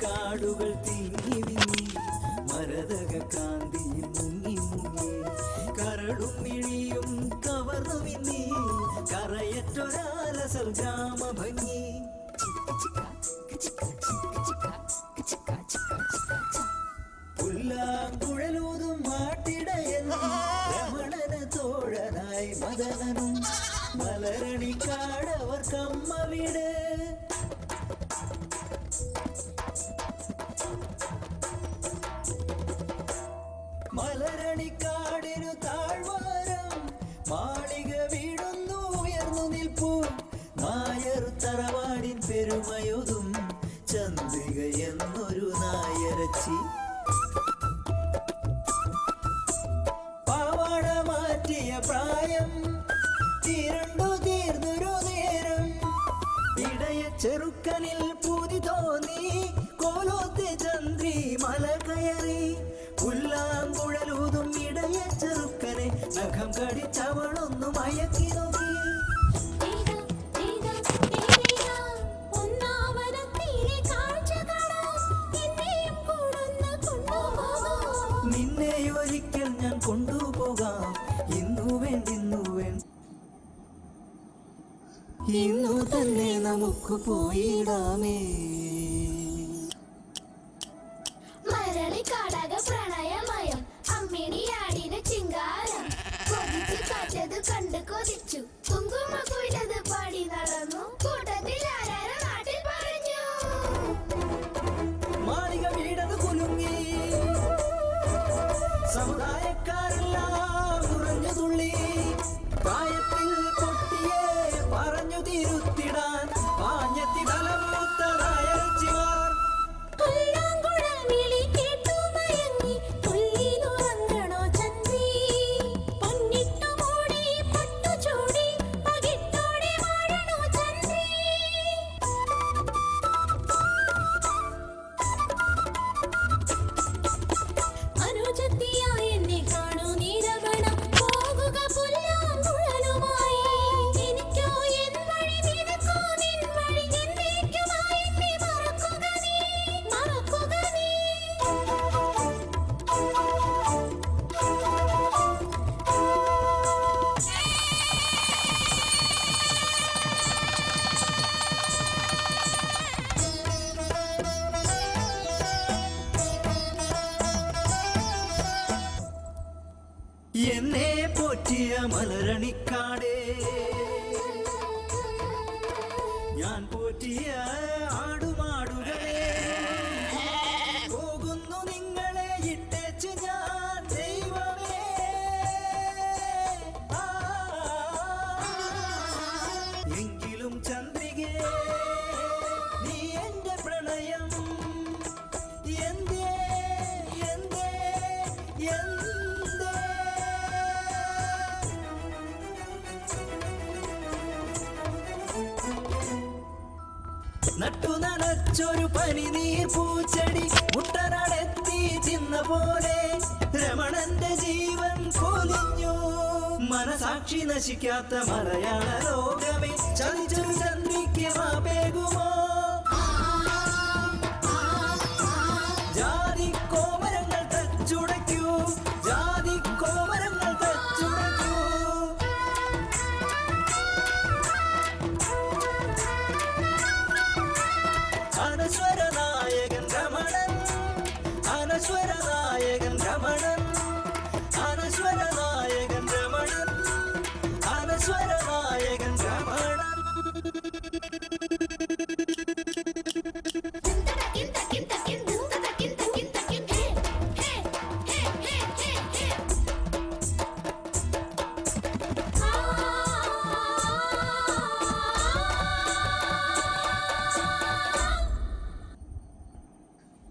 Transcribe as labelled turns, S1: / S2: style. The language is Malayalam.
S1: കാടുകൾ തിങ്ങി വിങ്ങി മരതക കാന്തിയിൽ മുങ്ങി മുങ്ങി കരടും മിഴിയും കവർന്നു വിന്നി കറയറ്റൊരാലസൽ ഗ്രാമഭംഗി പുല്ലാങ്കുഴലൂതും മാട്ടിടയൻ തോഴനായി മദനനും മലരണിക്കാടവർ കമ്മ വീട് മലരണിക്കാടിനു താഴ്വാരം. മാളിക വീടുന്നു ഉയർന്നു നിൽപ്പു. നായർ തറവാടിൻ പെരുമയൊതും ചന്ദ്രിക എന്നൊരു നായരച്ചി പാവാട മാറ്റിയ പ്രായം തീരണ്ടു തീർന്നൊരു നേരം. ഇടയ ചെറുക്കനിൽ നഖം കടിച്ചവളൊന്നു മയക്കി നോക്കി. നിന്നെ ഒരിക്കൽ ഞാൻ കൊണ്ടുപോകാം. ഇന്നു വേണ്ടിന്നു വേണ്ട ഇന്നു തന്നെ നമുക്ക് പോയിടാമേ.
S2: കണ്ട് കൊതിച്ചു കുങ്കുമ കുയിലത്
S1: പോറ്റിയ മലരണിക്കാടേ. ഞാൻ പോറ്റിയ ആടുമാടുകളെ. പോകുന്നു നിങ്ങളെ ഇട്ടേച്ച് ഞാൻ ദൈവമേ. എങ്കിലും ചന്ദ്രികേ നീ നട്ടു നനച്ചൊരു പനിനീർ പൂച്ചെടി മുട്ടനടത്തി ചിന്ന പോലെ രമണന്റെ ജീവൻ പൊലിഞ്ഞു മനസാക്ഷി നശിക്കാത്ത മലയാള ലോകമേ ചതിച്ചൊരു ചന്ദ്രിക്ക് മാപേകുമോ? ഈശ്വരനായകൻ രമണൻ.